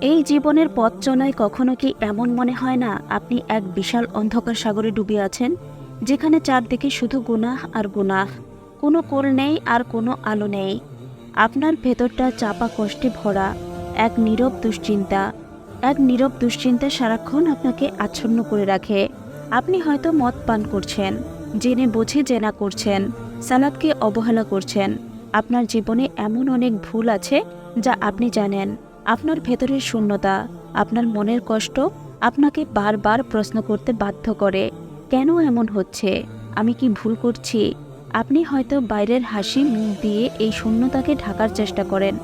এই জীবনের পথ চলায় কখনো কি এমন মনে হয় না আপনি এক বিশাল অন্ধকার সাগরে ডুবে আছেন, যেখানে চারদিকে শুধু গুনাহ আর গুনাহ? কোনো কোল নেই আর কোনো আলো নেই। আপনার ভেতরটা চাপা কষ্টে ভরা, এক নীরব দুশ্চিন্তা। এক নীরব দুশ্চিন্তা সারাক্ষণ আপনাকে আচ্ছন্ন করে রাখে। আপনি হয়তো মদ পান করছেন, জেনে বুঝে জেনা করছেন, সালাদকে অবহেলা করছেন। আপনার জীবনে এমন অনেক ভুল আছে, যা আপনি জানেন। আপনার ভেতরের শূন্যতা, আপনার মনের কষ্ট আপনাকে বারবার প্রশ্ন করতে বাধ্য করে, কেন এমন হচ্ছে? আমি কি ভুল করছি? আপনি হয়তো বাইরের হাসি মুখ দিয়ে এই শূন্যতাকে ঢাকার চেষ্টা করেন,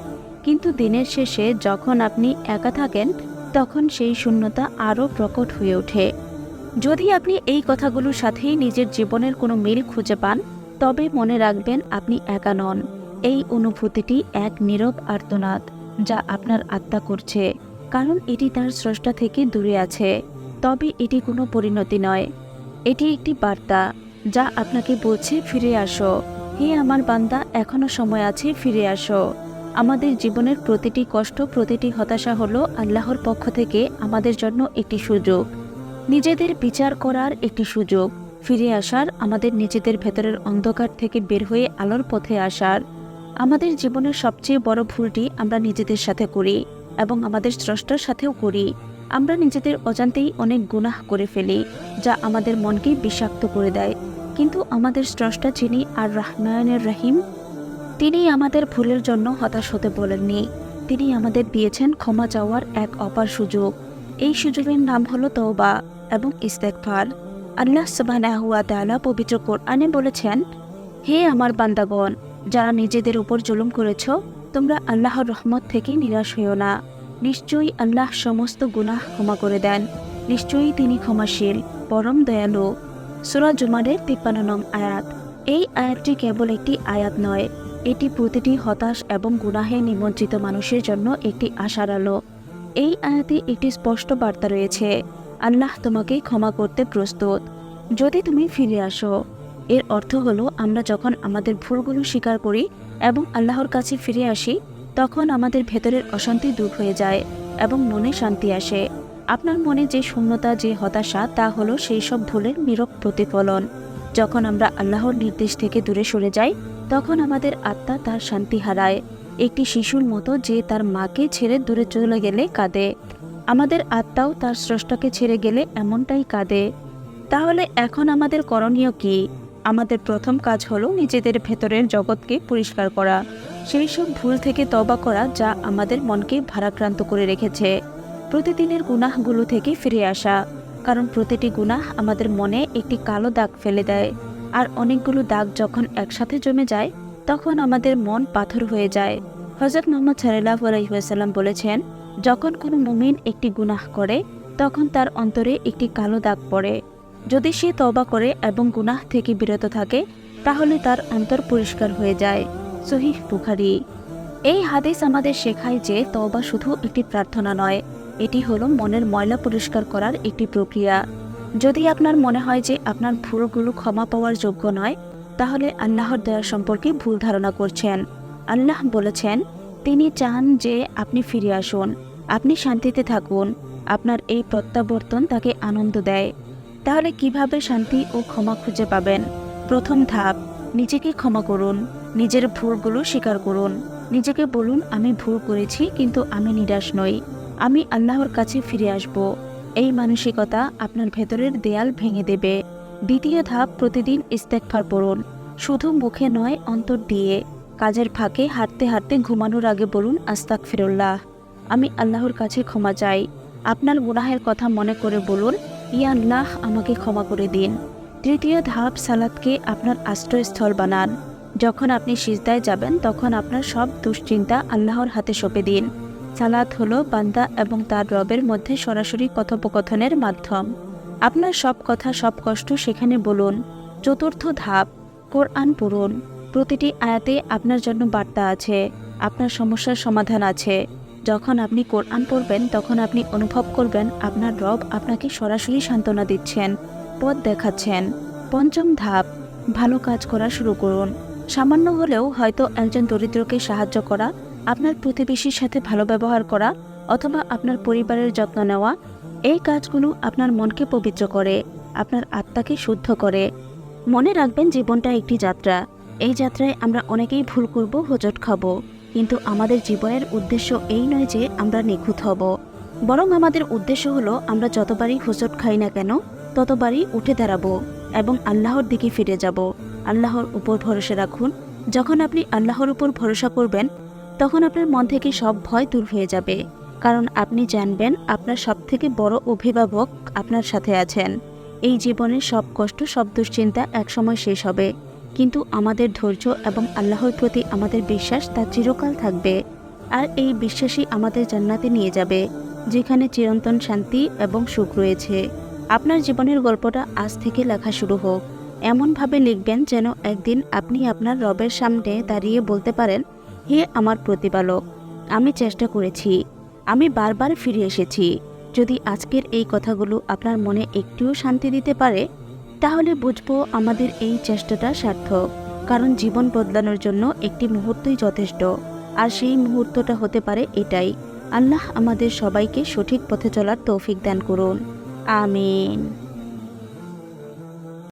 কিন্তু দিনের শেষে যখন আপনি একা থাকেন, তখন সেই শূন্যতা আরও প্রকট হয়ে ওঠে। যদি আপনি এই কথাগুলোর সাথেই নিজের জীবনের কোনো মিল খুঁজে পান, তবে মনে রাখবেন আপনি একা নন। এই অনুভূতিটি এক নীরব আর্তনাদ। যা আপনার আত্মা করছে, কারণ এটি তার স্রষ্টা থেকে দূরে আছে। তবে এটি কোনো পরিণতি নয়। এটি একটি বার্তা, যা আপনাকে বলছে, ফিরে আসো। হে আমার বান্দা, এখনও সময় আছে, ফিরে আসো। আমাদের জীবনের প্রতিটি কষ্ট, প্রতিটি হতাশা হলো আল্লাহর পক্ষ থেকে আমাদের জন্য একটি সুযোগ। নিজেদের বিচার করার একটি সুযোগ। ফিরে আসার আমাদের নিজেদের ভেতরের অন্ধকার থেকে বের হয়ে আলোর পথে আসার আমাদের জীবনের সবচেয়ে বড় ভুলটি আমরা নিজেদের সাথে করি এবং আমাদের স্রষ্টার সাথেও করি। আমরা নিজেদের অজান্তেই অনেক গুনাহ করে ফেলি, যা আমাদের মনকে বিষাক্ত করে দেয়। কিন্তু আমাদের স্রষ্টা যিনি আর রহমানের রহিম, তিনি আমাদের ভুলের জন্য হতাশ হতে বলেননি। তিনি আমাদের দিয়েছেন ক্ষমা চাওয়ার এক অপার সুযোগ। এই সুযোগের নাম হলো তওবা এবং ইস্তেকফার আল্লাহ তাআলা পবিত্র কোরআনে বলেছেন, হে আমার বান্দাগণ যারা নিজেদের উপর জুলুম করেছ, তোমরা আল্লাহর রহমত থেকে নিরাশ হইও না। নিশ্চয়ই আল্লাহ সমস্ত গুনাহ ক্ষমা করে দেন। নিশ্চয়ই তিনি ক্ষমাশীল, পরম দয়ালু। সুরা জুমারের তিপ্পান্ন নং আয়াত। এই আয়াতটি কেবল একটি আয়াত নয়, এটি প্রতিটি হতাশ এবং গুনাহে নিমজ্জিত মানুষের জন্য একটি আশার আলো। এই আয়াতে একটি স্পষ্ট বার্তা রয়েছে, আল্লাহ তোমাকে ক্ষমা করতে প্রস্তুত। যদি তুমি ফিরে আসো এর অর্থ হলো, আমরা যখন আমাদের ভুলগুলো স্বীকার করি এবং আল্লাহর কাছে ফিরে আসি, তখন আমাদের ভেতরের অশান্তি দূর হয়ে যায় এবং মনে শান্তি আসে। আপনার মনে যে শূন্যতা, যে হতাশা, তা হলো সেই সব ভুলের নীরব প্রতিফলন। যখন আমরা আল্লাহর নির্দেশ থেকে দূরে সরে যাই, তখন আমাদের আত্মা তার শান্তি হারায়। একটি শিশুর মতো যে তার মাকে ছেড়ে দূরে চলে গেলে কাঁদে। আমাদের আত্মাও তার স্রষ্টাকে ছেড়ে গেলে এমনটাই কাঁদে। তাহলে এখন আমাদের করণীয় কি? আমাদের প্রথম কাজ হলো নিজেদের ভেতরের জগৎকে পরিষ্কার করা। সেই সব ভুল থেকে তবা করা যা আমাদের মনকে ভারাক্রান্ত করে রেখেছে। প্রতিদিনের গুনাহগুলো থেকে ফিরে আসা, কারণ প্রতিটি গুনাহ আমাদের মনে একটি কালো দাগ ফেলে দেয়। আর অনেকগুলো দাগ যখন একসাথে জমে যায়, তখন আমাদের মন পাথর হয়ে যায়। হজরত মোহাম্মদ সাল্লাহ আলহিহাসাল্লাম বলেছেন, যখন কোনো মুমিন একটি গুনাহ করে, তখন তার অন্তরে একটি কালো দাগ পড়ে। যদি সে তবা করে এবং গুনাহ থেকে বিরত থাকে, তাহলে তার অন্তর পরিষ্কার হয়ে যায়। সহিহ বুখারি। এই হাদিস আমাদের শেখায় যে তবা শুধু একটি প্রার্থনা নয়, এটি হলো মনের ময়লা পরিষ্কার করার একটি প্রক্রিয়া। যদি আপনার মনে হয় যে আপনার ভুলগুলো ক্ষমা পাওয়ার যোগ্য নয়, তাহলে আল্লাহর দয়া সম্পর্কে ভুল ধারণা করছেন। আল্লাহ বলেছেন, তিনি চান যে আপনি ফিরে আসুন, আপনি শান্তিতে থাকুন, আপনার এই প্রত্যাবর্তন তাকে আনন্দ দেয়। তাহলে কীভাবে শান্তি ও ক্ষমা খুঁজে পাবেন? প্রথম ধাপ, নিজেকে ক্ষমা করুন। নিজের ভুলগুলো স্বীকার করুন। নিজেকে বলুন, আমি ভুল করেছি, কিন্তু আমি নিরাশ নই। আমি আল্লাহর কাছে ফিরে আসব। এই মানসিকতা আপনার ভেতরের দেয়াল ভেঙে দেবে। দ্বিতীয় ধাপ, প্রতিদিন ইস্তেকফার পড়ুন। শুধু মুখে নয়, অন্তর দিয়ে। কাজের ফাঁকে হাঁটতে হাঁটতে ঘুমানোর আগে বলুন আস্তাক ফিরুল্লাহ আমি আল্লাহর কাছে ক্ষমা চাই। আপনার গুনাহের কথা মনে করে বলুন আল্লাহ আমাকে ক্ষমা করে দিন। তৃতীয় ধাপ, সালাদকে আপনার আশ্রয়স্থল বানান। যখন আপনি সিজদায় যাবেন, তখন আপনার সব দুশ্চিন্তা আল্লাহর হাতে সঁপে দিন। সালাদ হলো বান্দা এবং তার রবের মধ্যে সরাসরি কথোপকথনের মাধ্যম। আপনার সব কথা, সব কষ্ট সেখানে বলুন। চতুর্থ ধাপ, কোরআন পড়ুন। প্রতিটি আয়াতে আপনার জন্য বার্তা আছে। আপনার সমস্যার সমাধান আছে। যখন আপনি কোরআন পড়বেন, তখন আপনি অনুভব করবেন আপনার রব আপনাকে সরাসরি সান্ত্বনা দিচ্ছেন, পথ দেখাচ্ছেন। পঞ্চম ধাপ, ভালো কাজ করা শুরু করুন। সামান্য হলেও হয়তো একজন দরিদ্রকে সাহায্য করা, আপনার প্রতিবেশীর সাথে ভালো ব্যবহার করা, অথবা আপনার পরিবারের যত্ন নেওয়া, এই কাজগুলো আপনার মনকে পবিত্র করে, আপনার আত্মাকে শুদ্ধ করে। মনে রাখবেন জীবনটা একটি যাত্রা। এই যাত্রায় আমরা অনেকেই ভুল করব হোজট খাব। কিন্তু আমাদের জীবনের উদ্দেশ্য এই নয় যে আমরা নিখুঁত হব। বরং আমাদের উদ্দেশ্য হলো আমরা যতবারই হোঁচট খাই না কেন, ততবারই উঠে দাঁড়াবো এবং আল্লাহর দিকে ফিরে যাব। আল্লাহর উপর ভরসা রাখুন। যখন আপনি আল্লাহর উপর ভরসা করবেন, তখন আপনার মন থেকে সব ভয় দূর হয়ে যাবে। কারণ আপনি জানবেন আপনার সবথেকে বড় অভিভাবক আপনার সাথে আছেন। এই জীবনের সব কষ্ট, সব দুশ্চিন্তা একসময় শেষ হবে। কিন্তু আমাদের ধৈর্য এবং আল্লাহর প্রতি আমাদের বিশ্বাস তা চিরকাল থাকবে। আর এই বিশ্বাসই আমাদের জান্নাতে নিয়ে যাবে, যেখানে চিরন্তন শান্তি এবং সুখ রয়েছে। আপনার জীবনের গল্পটা আজ থেকে লেখা শুরু হোক। এমনভাবে লিখবেন যেন একদিন আপনি আপনার রবের সামনে দাঁড়িয়ে বলতে পারেন, হে আমার প্রতিপালক, আমি চেষ্টা করেছি। আমি বারবার ফিরে এসেছি। যদি আজকের এই কথাগুলো আপনার মনে একটুও শান্তি দিতে পারে তাহলে বুঝব আমাদের এই চেষ্টাটা সার্থক, কারণ জীবন বদলানোর জন্য একটি মুহূর্তই যথেষ্ট। আর সেই মুহূর্তটা হতে পারে এটাই। আল্লাহ আমাদের সবাইকে সঠিক পথে চলার তৌফিক দান করুন। আমিন।